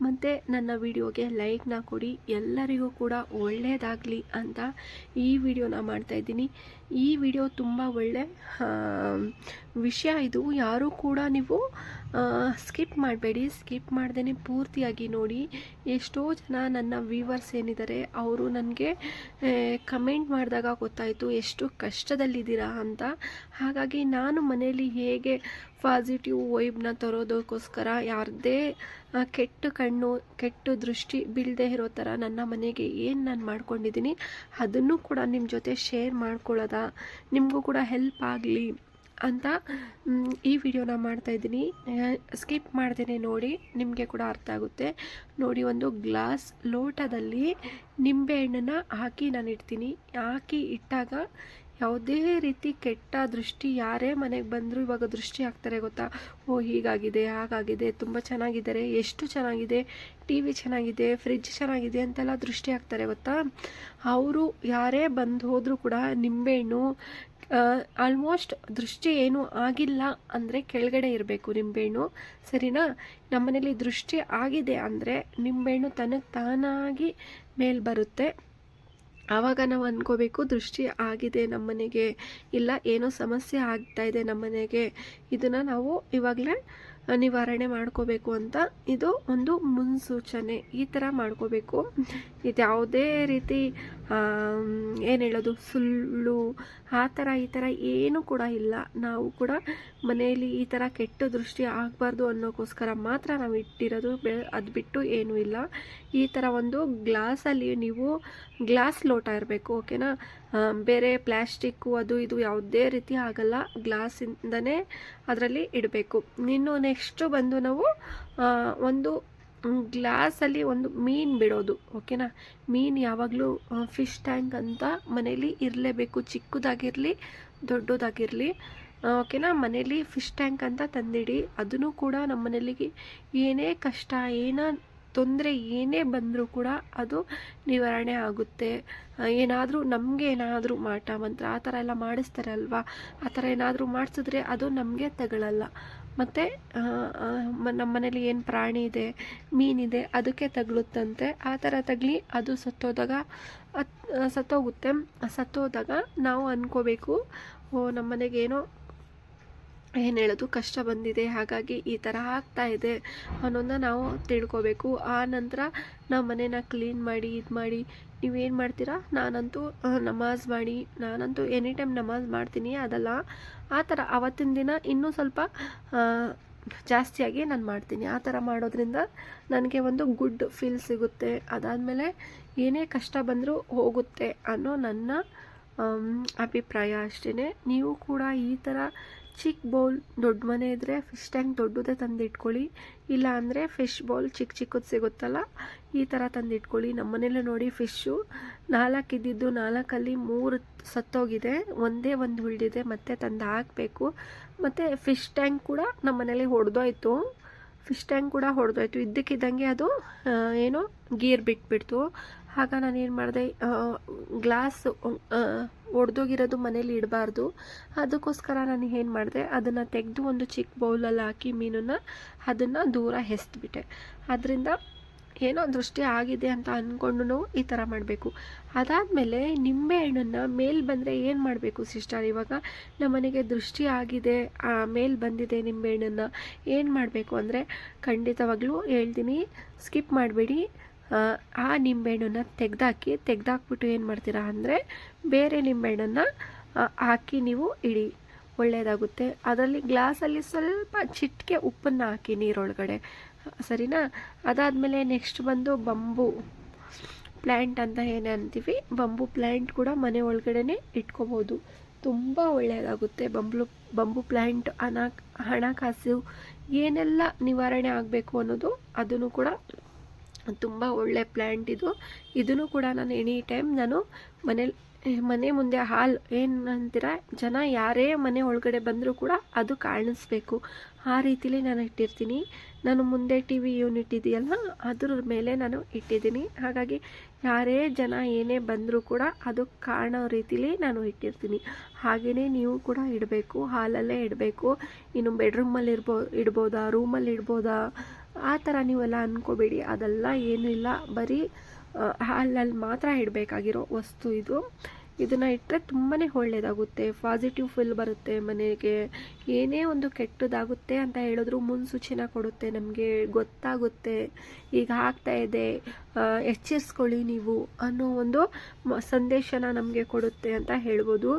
ಮತ್ತು ನನ್ನ ವಿಡಿಯೋಗೆ ಲೈಕ್ನ ಕೊಡಿ. ಎಲ್ಲರಿಗೂ ಕೂಡ ಒಳ್ಳೆಯದಾಗಲಿ ಅಂತ ಈ ವಿಡಿಯೋನ ಮಾಡ್ತಾಯಿದ್ದೀನಿ ಈ ವಿಡಿಯೋ ತುಂಬ ಒಳ್ಳೆ ವಿಷಯ ಇದು. ಯಾರೂ ಕೂಡ ನೀವು ಸ್ಕಿಪ್ ಮಾಡಬೇಡಿ, ಸ್ಕಿಪ್ ಮಾಡ್ದೇ ಪೂರ್ತಿಯಾಗಿ ನೋಡಿ. ಎಷ್ಟೋ ಜನ ನನ್ನ ವ್ಯೂವರ್ಸ್ ಏನಿದ್ದಾರೆ, ಅವರು ನನಗೆ ಕಮೆಂಟ್ ಮಾಡಿದಾಗ ಗೊತ್ತಾಯಿತು ಎಷ್ಟು ಕಷ್ಟದಲ್ಲಿದ್ದೀರಾ ಅಂತ. ಹಾಗಾಗಿ ನಾನು ಮನೆಯಲ್ಲಿ ಹೇಗೆ ಪಾಸಿಟಿವ್ ವೈಬ್ನ ತರೋದಕ್ಕೋಸ್ಕರ ಯಾರದೇ ಕೆಟ್ಟು ಕಣ್ಣು, ಕೆಟ್ಟ ದೃಷ್ಟಿ ಬೀಳದೆ ಇರೋ ಥರ ನನ್ನ ಮನೆಗೆ ಏನು ನಾನು ಮಾಡ್ಕೊಂಡಿದ್ದೀನಿ, ಅದನ್ನು ಕೂಡ ನಿಮ್ಮ ಜೊತೆ ಶೇರ್ ಮಾಡ್ಕೊಳ್ಳೋದ? ನಿಮಗೂ ಕೂಡ ಹೆಲ್ಪ್ ಆಗಲಿ. ಅಂತ ಈ ವಿಡಿಯೋನ ಮಾಡ್ತಾಯಿದ್ದೀನಿ ಸ್ಕಿಪ್ ಮಾಡ್ದೇನೆ ನೋಡಿ, ನಿಮಗೆ ಕೂಡ ಅರ್ಥ ಆಗುತ್ತೆ. ನೋಡಿ, ಒಂದು ಗ್ಲಾಸ್ ಲೋಟದಲ್ಲಿ ನಿಂಬೆಹಣ್ಣನ್ನು ಹಾಕಿ ನಾನು ಇಡ್ತೀನಿ. ಹಾಕಿ ಇಟ್ಟಾಗ ಯಾವುದೇ ರೀತಿ ಕೆಟ್ಟ ದೃಷ್ಟಿ, ಯಾರೇ ಮನೆಗೆ ಬಂದರೂ ಇವಾಗ ದೃಷ್ಟಿ ಆಗ್ತಾರೆ ಗೊತ್ತಾ? ಓ, ಹೀಗಾಗಿದೆ, ಹಾಗಾಗಿದೆ, ತುಂಬ ಚೆನ್ನಾಗಿದ್ದಾರೆ, ಎಷ್ಟು ಚೆನ್ನಾಗಿದೆ, ಟಿ ವಿ ಚೆನ್ನಾಗಿದೆ ಫ್ರಿಜ್ ಚೆನ್ನಾಗಿದೆ ಅಂತೆಲ್ಲ ದೃಷ್ಟಿ ಆಗ್ತಾರೆ ಗೊತ್ತಾ? ಅವರು ಯಾರೇ ಬಂದು ಹೋದರೂ ಕೂಡ ನಿಂಬೆಹಣ್ಣು ಆಲ್ಮೋಸ್ಟ್ ದೃಷ್ಟಿ ಏನೂ ಆಗಿಲ್ಲ ಅಂದರೆ ಕೆಳಗಡೆ ಇರಬೇಕು ನಿಂಬೆಹಣ್ಣು. ಸರಿನಾ? ನಮ್ಮನೇಲಿ ದೃಷ್ಟಿ ಆಗಿದೆ ಅಂದರೆ ನಿಂಬೆಹಣ್ಣು ತನಗೆ ತಾನಾಗಿ ಮೇಲೆ ಬರುತ್ತೆ. ಆವಾಗ ನಾವು ಅಂದ್ಕೋಬೇಕು ದೃಷ್ಟಿ ಆಗಿದೆ ನಮ್ಮನೆಗೆ ಇಲ್ಲ, ಏನೋ ಸಮಸ್ಯೆ ಆಗ್ತಾ ಇದೆ ನಮ್ಮನೆಗೆ. ಇದನ್ನು ನಾವು ಇವಾಗಲೇ ನಿವಾರಣೆ ಮಾಡ್ಕೋಬೇಕು ಅಂತ ಇದು ಒಂದು ಮುನ್ಸೂಚನೆ. ಈ ಥರ ಮಾಡ್ಕೋಬೇಕು. ಇದು ಯಾವುದೇ ರೀತಿ ಏನು ಹೇಳೋದು, ಸುಳ್ಳು, ಆ ಥರ ಈ ಥರ ಏನೂ ಕೂಡ ಇಲ್ಲ. ನಾವು ಕೂಡ ಮನೆಯಲ್ಲಿ ಈ ಥರ ಕೆಟ್ಟ ದೃಷ್ಟಿ ಆಗಬಾರ್ದು ಅನ್ನೋಕ್ಕೋಸ್ಕರ ಮಾತ್ರ ನಾವು ಇಟ್ಟಿರೋದು ಬೆ, ಅದು ಬಿಟ್ಟು ಏನೂ ಇಲ್ಲ. ಈ ಥರ ಒಂದು ಗ್ಲಾಸಲ್ಲಿ ನೀವು ಗ್ಲಾಸ್ ಲೋಟ ಇರಬೇಕು, ಓಕೆನಾ? ಬೇರೆ ಪ್ಲ್ಯಾಸ್ಟಿಕ್ಕು ಅದು ಇದು ಯಾವುದೇ ರೀತಿ ಆಗಲ್ಲ. ಗ್ಲಾಸಿಂದನೇ ಅದರಲ್ಲಿ ಇಡಬೇಕು. ಇನ್ನು ನೆಕ್ಸ್ಟು ಬಂದು ನಾವು ಒಂದು ಗ್ಲಾಸಲ್ಲಿ ಒಂದು ಮೀನು ಬಿಡೋದು, ಓಕೆನಾ? ಮೀನು ಯಾವಾಗಲೂ ಫಿಶ್ ಟ್ಯಾಂಕ್ ಅಂತ ಮನೇಲಿ ಇರಲೇಬೇಕು. ಚಿಕ್ಕದಾಗಿರಲಿ, ದೊಡ್ಡದಾಗಿರಲಿ ಓಕೆನಾ? ಮನೇಲಿ ಫಿಶ್ ಟ್ಯಾಂಕ್ ಅಂತ ತಂದಿಡಿ. ಅದನ್ನು ಕೂಡ ನಮ್ಮ ಮನೇಲಿಗೆ ಏನೇ ಕಷ್ಟ, ಏನ ತೊಂದರೆ ಏನೇ ಬಂದರೂ ಕೂಡ ಅದು ನಿವಾರಣೆ ಆಗುತ್ತೆ. ಏನಾದರೂ ನಮಗೆ ಏನಾದರೂ ಮಾಟ ಮಂತ್ರ, ಆ ಥರ ಎಲ್ಲ ಮಾಡಿಸ್ತಾರೆ ಅಲ್ವಾ ಆ ಥರ ಏನಾದರೂ ಮಾಡಿಸಿದ್ರೆ ಅದು ನಮಗೆ ತಗೊಳ್ಳಲ್ಲ ಮತ್ತು ನಮ್ಮ ಮನೇಲಿ ಏನು ಪ್ರಾಣಿ ಇದೆ ಮೀನಿದೆ ಅದಕ್ಕೆ ತಗಲುತ್ತಂತೆ. ಆ ಥರ ತಗಲಿ, ಅದು ಸತ್ತೋದಾಗ, ಅತ್ ಸತ್ತೋಗುತ್ತೆ. ಸತ್ತೋದಾಗ ನಾವು ಅಂದ್ಕೋಬೇಕು ಓ ನಮ್ಮ ಮನೆಗೆ ಏನೋ ಹೇಳೋದು? ಕಷ್ಟ ಬಂದಿದೆ. ಹಾಗಾಗಿ ಈ ಥರ ಆಗ್ತಾ ಇದೆ ಅನ್ನೋದನ್ನ ನಾವು ತಿಳ್ಕೊಬೇಕು. ಆ ನಂತರ ನಾವು ಮನೇನ ಕ್ಲೀನ್ ಮಾಡಿ, ಇದು ಮಾಡಿ ನೀವೇನು ಮಾಡ್ತೀರಾ? ನಾನಂತೂ ನಮಾಜ್ ಮಾಡಿ, ನಾನಂತೂ ಎನಿ ಟೈಮ್ ನಮಾಜ್ ಮಾಡ್ತೀನಿ. ಅದಲ್ಲ, ಆ ಥರ ಅವತ್ತಿನ ದಿನ ಇನ್ನೂ ಸ್ವಲ್ಪ ಜಾಸ್ತಿಯಾಗಿ ನಾನು ಮಾಡ್ತೀನಿ. ಆ ಥರ ಮಾಡೋದ್ರಿಂದ ನನಗೆ ಒಂದು ಗುಡ್ ಫೀಲ್ ಸಿಗುತ್ತೆ. ಅದಾದಮೇಲೆ ಏನೇ ಕಷ್ಟ ಬಂದರೂ ಹೋಗುತ್ತೆ ಅನ್ನೋ ನನ್ನ ಅಭಿಪ್ರಾಯ ಅಷ್ಟೇ ನೀವು ಕೂಡ ಈ ಥರ ಚಿಕ್ಕ ಬೌಲ್ ದೊಡ್ಡ ಮನೆ ಇದ್ದರೆ ಫಿಶ್ ಟ್ಯಾಂಕ್ ದೊಡ್ಡದೇ ತಂದು ಇಟ್ಕೊಳ್ಳಿ. ಇಲ್ಲ ಅಂದರೆ ಫಿಶ್ ಬೌಲ್ ಚಿಕ್ಕ ಚಿಕ್ಕದು ಸಿಗುತ್ತಲ್ಲ, ಈ ಥರ ತಂದು ಇಟ್ಕೊಳ್ಳಿ. ನಮ್ಮ ಮನೇಲೆ ನೋಡಿ ಫಿಶ್ಶು ನಾಲ್ಕು ಇದ್ದಿದ್ದು ನಾಲ್ಕಲ್ಲಿ ಮೂರು ಸತ್ತೋಗಿದೆ. ಒಂದೇ ಒಂದು ಉಳಿದಿದೆ, ಮತ್ತೆ ತಂದು ಹಾಕಬೇಕು. ಮತ್ತು ಫಿಶ್ ಟ್ಯಾಂಕ್ ಕೂಡ ನಮ್ಮ ಮನೇಲಿ ಹೊಡೆದೋಯ್ತು. ಫಿಶ್ ಟ್ಯಾಂಕ್ ಕೂಡ ಹೊಡೆದೋಯ್ತು. ಇದ್ದಕ್ಕಿದ್ದಂಗೆ ಅದು ಏನು ಗೀರ್ ಬಿಟ್ಬಿಡ್ತು. ಆಗ ನಾನು ಏನು ಮಾಡಿದೆ ಗ್ಲಾಸ್ ಒಡೆದೋಗಿರೋದು ಮನೇಲಿ ಇಡಬಾರ್ದು. ಅದಕ್ಕೋಸ್ಕರ ನಾನು ಏನು ಮಾಡಿದೆ, ಅದನ್ನು ತೆಗೆದು ಒಂದು ಚಿಕ್ಕ ಬೌಲಲ್ಲಿ ಹಾಕಿ ಮೀನನ್ನು ಅದನ್ನು ದೂರ ಎಸ್ದ್ಬಿಟ್ಟೆ ಅದರಿಂದ ಏನೋ ದೃಷ್ಟಿ ಆಗಿದೆ ಅಂತ ಅಂದ್ಕೊಂಡು ಈ ಥರ ಮಾಡಬೇಕು. ಅದಾದಮೇಲೆ ನಿಂಬೆಹಣ್ಣನ್ನು ಮೇಲೆ ಬಂದರೆ ಏನು ಮಾಡಬೇಕು ಸಿಸ್ಟರ್? ಇವಾಗ ನಮ್ಮನೆಗೆ ದೃಷ್ಟಿ ಆಗಿದೆ ಮೇಲೆ ಬಂದಿದೆ ನಿಂಬೆಹಣ್ಣನ್ನು ಏನು ಮಾಡಬೇಕು ಅಂದರೆ ಖಂಡಿತವಾಗ್ಲೂ ಹೇಳ್ತೀನಿ, ಸ್ಕಿಪ್ ಮಾಡಬೇಡಿ. ಆ ನಿಂಬೆಹಣ್ಣನ್ನು ತೆಗೆದಾಕಿ, ತೆಗೆದಾಕ್ಬಿಟ್ಟು ಏನು ಮಾಡ್ತೀರಾ ಅಂದರೆ ಬೇರೆ ನಿಂಬೆಹಣ್ಣನ್ನು ಹಾಕಿ ನೀವು ಇಡಿ. ಒಳ್ಳೆಯದಾಗುತ್ತೆ ಅದರಲ್ಲಿ ಗ್ಲಾಸಲ್ಲಿ ಸ್ವಲ್ಪ ಚಿಟಿಕೆ ಉಪ್ಪನ್ನು ಹಾಕಿ ನೀರೊಳಗಡೆ. ಸರಿನಾ? ಅದಾದಮೇಲೆ ನೆಕ್ಸ್ಟ್ ಬಂದು ಬಂಬು ಪ್ಲ್ಯಾಂಟ್ ಅಂತ ಏನೇ ಅಂತೀವಿ, ಬಂಬು ಪ್ಲ್ಯಾಂಟ್ ಕೂಡ ಮನೆ ಒಳಗಡೆನೆ ಇಟ್ಕೋಬೋದು. ತುಂಬ ಒಳ್ಳೆಯದಾಗುತ್ತೆ ಬಂಬ್ಲು, ಬಂಬು ಪ್ಲ್ಯಾಂಟ್ ಹಣ ಹಣಕಾಸು ಏನೆಲ್ಲ ನಿವಾರಣೆ ಆಗಬೇಕು ಅನ್ನೋದು ಅದನ್ನು ಕೂಡ ತುಂಬ ಒಳ್ಳೆ ಪ್ಲ್ಯಾಂಟ್ ಇದು. ಇದನ್ನು ಕೂಡ ನಾನು ಎನಿ ಟೈಮ್ ನಾನು ಮನೇಲಿ ಮನೆ ಮುಂದೆ ಹಾಲ್ ಏನಂತೀರ? ಜನ ಯಾರೇ ಮನೆ ಒಳಗಡೆ ಬಂದರೂ ಕೂಡ ಅದು ಕಾಣಿಸ್ಬೇಕು. ಆ ರೀತಿಲಿ ನಾನು ಇಟ್ಟಿರ್ತೀನಿ. ನಾನು ಮುಂದೆ ಟಿ ವಿ ಯೂನಿಟ್ ಇದೆಯಲ್ಲ, ಅದ್ರ ಮೇಲೆ ನಾನು ಇಟ್ಟಿದ್ದೀನಿ. ಹಾಗಾಗಿ ಯಾರೇ ಜನ ಏನೇ ಬಂದರೂ ಕೂಡ ಅದು ಕಾಣೋ ರೀತಿಲಿ ನಾನು ಇಟ್ಟಿರ್ತೀನಿ. ಹಾಗೆಯೇ ನೀವು ಕೂಡ ಇಡಬೇಕು. ಹಾಲಲ್ಲೇ ಇಡಬೇಕು. ಇನ್ನು ಬೆಡ್ರೂಮಲ್ಲಿ ಇರ್ಬೋ, ಇಡ್ಬೋದಾ? ರೂಮಲ್ಲಿ ಇಡ್ಬೋದಾ? ಆ ಥರ ನೀವೆಲ್ಲ ಅಂದ್ಕೋಬೇಡಿ ಅದೆಲ್ಲ ಏನೂ ಇಲ್ಲ. ಬರೀ ಹಾಲಲ್ಲಿ ಮಾತ್ರ ಇಡಬೇಕಾಗಿರೋ ವಸ್ತು ಇದು. ಇದನ್ನು ಇಟ್ಟರೆ ತುಂಬಾ ಒಳ್ಳೆಯದಾಗುತ್ತೆ ಪಾಸಿಟಿವ್ ಫೀಲ್ ಬರುತ್ತೆ ಮನೆಗೆ. ಏನೇ ಒಂದು ಕೆಟ್ಟದಾಗುತ್ತೆ ಅಂತ ಹೇಳಿದ್ರು ಮುನ್ಸೂಚನೆ ಕೊಡುತ್ತೆ. ನಮಗೆ ಗೊತ್ತಾಗುತ್ತೆ. ಈಗ ಆಗ್ತಾ ಇದೆ. ಎಚ್ಚರಿಸ್ಕೊಳ್ಳಿ ನೀವು ಅನ್ನೋ ಒಂದು ಸಂದೇಶನ ನಮಗೆ ಕೊಡುತ್ತೆ ಅಂತ ಹೇಳ್ಬೋದು.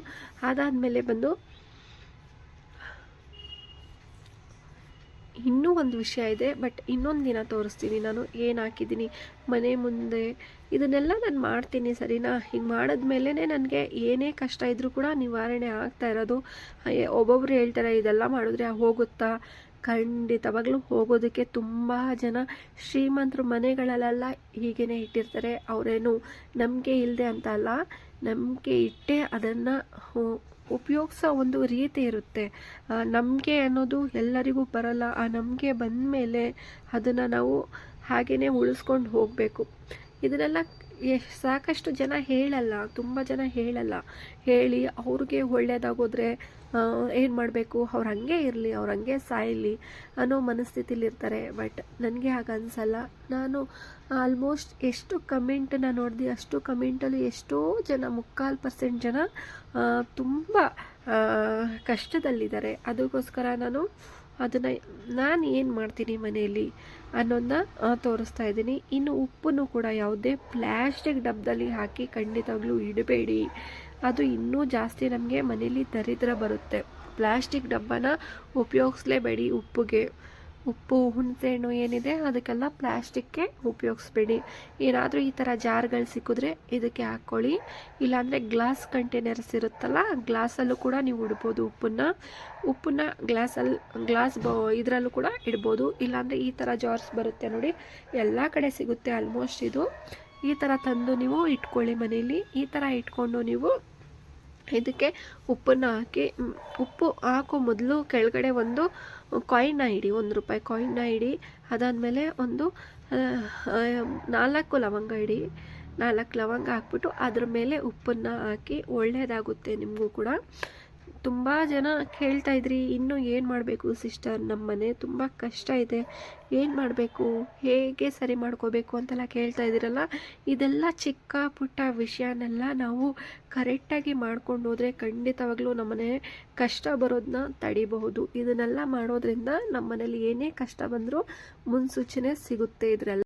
ಅದಾದಮೇಲೆ ಬಂದು ಇನ್ನೂ ಒಂದು ವಿಷಯ ಇದೆ ಬಟ್ ಇನ್ನೊಂದು ದಿನ ತೋರಿಸ್ತೀನಿ. ನಾನು ಏನು ಹಾಕಿದ್ದೀನಿ, ಮನೆ ಮುಂದೆ ಇದನ್ನೆಲ್ಲ ನಾನು ಮಾಡ್ತೀನಿ, ಸರಿನಾ? ಹಿಂಗೆ ಮಾಡಿದ್ಮೇಲೆ ನನಗೆ ಏನೇ ಕಷ್ಟ ಇದ್ದರೂ ಕೂಡ ನಿವಾರಣೆ ಆಗ್ತಾ ಇರೋದು. ಒಬ್ಬೊಬ್ರು ಹೇಳ್ತಾರೆ, ಇದೆಲ್ಲ ಮಾಡಿದ್ರೆ ಹೋಗುತ್ತಾ? ಖಂಡಿತವಾಗ್ಲೂ ಹೋಗೋದಕ್ಕೆ ತುಂಬ ಜನ ಶ್ರೀಮಂತರು ಮನೆಗಳಲ್ಲೆಲ್ಲ ಹೀಗೇ ಇಟ್ಟಿರ್ತಾರೆ. ಅವರೇನು ನಂಬಿಕೆ ಇಲ್ಲದೆ ಅಂತ ಅಲ್ಲ ನಂಬಿಕೆ ಇಟ್ಟೇ ಅದನ್ನು ಉಪಯೋಗಿಸೋ ಒಂದು ರೀತಿ ಇರುತ್ತೆ. ನಂಬಿಕೆ ಅನ್ನೋದು ಎಲ್ಲರಿಗೂ ಬರಲ್ಲ. ಆ ನಂಬಿಕೆ ಬಂದ ಮೇಲೆ ಅದನ್ನು ನಾವು ಹಾಗೆಯೇ ಉಳಿಸ್ಕೊಂಡು ಹೋಗಬೇಕು. ಇದನ್ನೆಲ್ಲ ಸಾಕಷ್ಟು ಜನ ಹೇಳಲ್ಲ, ತುಂಬ ಜನ ಹೇಳಲ್ಲ. ಹೇಳಿ ಅವ್ರಿಗೆ ಒಳ್ಳೆಯದಾಗೋದ್ರೆ ಏನು ಮಾಡಬೇಕು? ಅವ್ರು ಹಂಗೆ ಇರಲಿ, ಅವ್ರು ಹಂಗೆ ಸಾಯಲಿ ಅನ್ನೋ ಮನಸ್ಥಿತಿಲಿರ್ತಾರೆ. ಬಟ್ ನನಗೆ ಹಾಗೆ ಅನಿಸಲ್ಲ ನಾನು ಆಲ್ಮೋಸ್ಟ್ ಎಷ್ಟು ಕಮೆಂಟನ್ನ ನೋಡಿದೆ, ಅಷ್ಟು ಕಮೆಂಟಲ್ಲಿ ಎಷ್ಟೋ ಜನ, ಮುಕ್ಕಾಲು ಪರ್ಸೆಂಟ್ ಜನ ತುಂಬ ಕಷ್ಟದಲ್ಲಿದ್ದಾರೆ. ಅದಕ್ಕೋಸ್ಕರ ನಾನು ಅದನ್ನು ನಾನು ಏನು ಮಾಡ್ತೀನಿ ಮನೆಯಲ್ಲಿ ಅನ್ನೋದನ್ನ ತೋರಿಸ್ತಾ ಇದ್ದೀನಿ. ಇನ್ನು ಉಪ್ಪನ್ನು ಕೂಡ ಯಾವುದೇ ಪ್ಲ್ಯಾಸ್ಟಿಕ್ ಡಬ್ಬದಲ್ಲಿ ಹಾಕಿ ಖಂಡಿತವಾಗ್ಲೂ ಇಡಬೇಡಿ. ಅದು ಇನ್ನೂ ಜಾಸ್ತಿ ನಮಗೆ ಮನೇಲಿ ದರಿದ್ರ ಬರುತ್ತೆ. ಪ್ಲ್ಯಾಸ್ಟಿಕ್ ಡಬ್ಬನ ಉಪಯೋಗಿಸ್ಲೇಬೇಡಿ ಉಪ್ಪಿಗೆ. ಉಪ್ಪು, ಹುಣಸೆಹಣ್ಣು ಏನಿದೆ ಅದಕ್ಕೆಲ್ಲ ಪ್ಲ್ಯಾಸ್ಟಿಕ್ಗೆ ಉಪಯೋಗಿಸ್ಬೇಡಿ. ಏನಾದರೂ ಈ ಥರ ಜಾರ್ಗಳು ಸಿಕ್ಕಿದ್ರೆ ಇದಕ್ಕೆ ಹಾಕ್ಕೊಳ್ಳಿ. ಇಲ್ಲಾಂದರೆ ಗ್ಲಾಸ್ ಕಂಟೈನರ್ಸ್ ಇರುತ್ತಲ್ಲ, ಗ್ಲಾಸಲ್ಲೂ ಕೂಡ ನೀವು ಇಡ್ಬೋದು ಉಪ್ಪನ್ನು. ಉಪ್ಪನ್ನ ಗ್ಲಾಸಲ್ಲಿ ಗ್ಲಾಸ್ ಬ, ಇದರಲ್ಲೂ ಕೂಡ ಇಡ್ಬೋದು. ಇಲ್ಲಾಂದರೆ ಈ ಥರ ಜಾರ್ಸ್ ಬರುತ್ತೆ ನೋಡಿ, ಎಲ್ಲ ಕಡೆ ಸಿಗುತ್ತೆ ಆಲ್ಮೋಸ್ಟ್ ಇದು. ಈ ಥರ ತಂದು ನೀವು ಇಟ್ಕೊಳ್ಳಿ ಮನೇಲಿ ಈ ಥರ ಇಟ್ಕೊಂಡು ನೀವು ಇದಕ್ಕೆ ಉಪ್ಪನ್ನು ಹಾಕಿ ಉಪ್ಪು ಹಾಕೋ ಮೊದಲು ಕೆಳಗಡೆ ಒಂದು ಕಾಯಿನ್ನ ಇಡಿ ಒಂದು ರೂಪಾಯಿ ಕಾಯಿನ್ನ ಇಡಿ ಅದಾದಮೇಲೆ ಒಂದು ನಾಲ್ಕು ಲವಂಗ ಇಡಿ ನಾಲ್ಕು ಲವಂಗ ಹಾಕ್ಬಿಟ್ಟು ಅದ್ರ ಮೇಲೆ ಉಪ್ಪನ್ನು ಹಾಕಿ ಒಳ್ಳೆಯದಾಗುತ್ತೆ ನಿಮಗೂ ಕೂಡ. ತುಂಬ ಜನ ಕೇಳ್ತಾ ಇದ್ರಿ, ಇನ್ನೂ ಏನು ಮಾಡಬೇಕು ಸಿಸ್ಟರ್ ನಮ್ಮ ಮನೆ ತುಂಬ ಕಷ್ಟ ಇದೆ. ಏನು ಮಾಡಬೇಕು? ಹೇಗೆ ಸರಿ ಮಾಡ್ಕೋಬೇಕು ಅಂತೆಲ್ಲ ಕೇಳ್ತಾ ಇದ್ದೀರಲ್ಲ? ಇದೆಲ್ಲ ಚಿಕ್ಕ ಪುಟ್ಟ ವಿಷಯನೆಲ್ಲ ನಾವು ಕರೆಕ್ಟಾಗಿ ಮಾಡ್ಕೊಂಡು ಹೋದರೆ ಖಂಡಿತವಾಗ್ಲೂ ನಮ್ಮನೆ ಕಷ್ಟ ಬರೋದನ್ನ ತಡಿಬಹುದು. ಇದನ್ನೆಲ್ಲ ಮಾಡೋದ್ರಿಂದ ನಮ್ಮ ಮನೇಲಿ ಏನೇ ಕಷ್ಟ ಬಂದರೂ ಮುನ್ಸೂಚನೆ ಸಿಗುತ್ತೆ ಇದರೆಲ್ಲ.